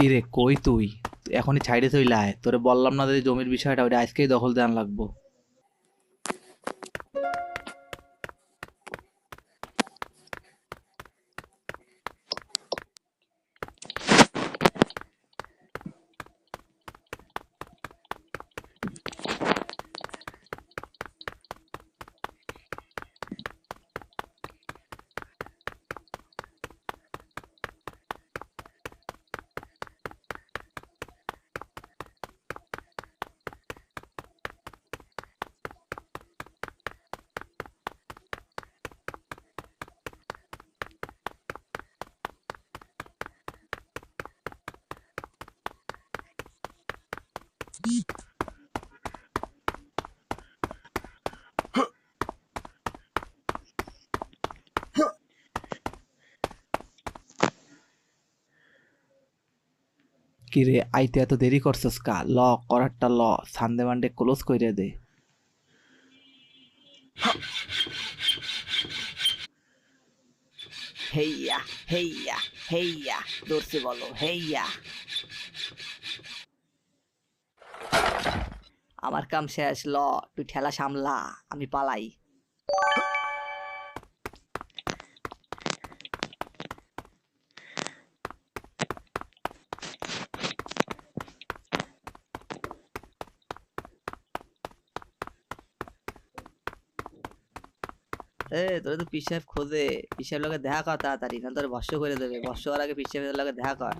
কি রে? কই তুই? এখনই ছাইড়ে থইলা তোরে বললাম না যে জমির বিষয়টা, ওইটা আজকেই দখল দেন লাগবো। কি রে আইতে এত দেরি করছস কা? ল, করারটা ল, সানডে মানডে ক্লোজ কইরে দে। হেইয়া হেইয়া হেইয়া দৌড়তে বলো, হেইয়া। আমার কাম শেষ, ল, তুই ঠেলা সামলা, আমি পালাই। এ তোরা তো পিসাব খোঁজে। পিসাব লোকে দেখা কর তাড়াতাড়ি, না তোর বর্ষ করে দেবে। বর্ষ হওয়ার আগে পিসাবের লোকে দেখা কর।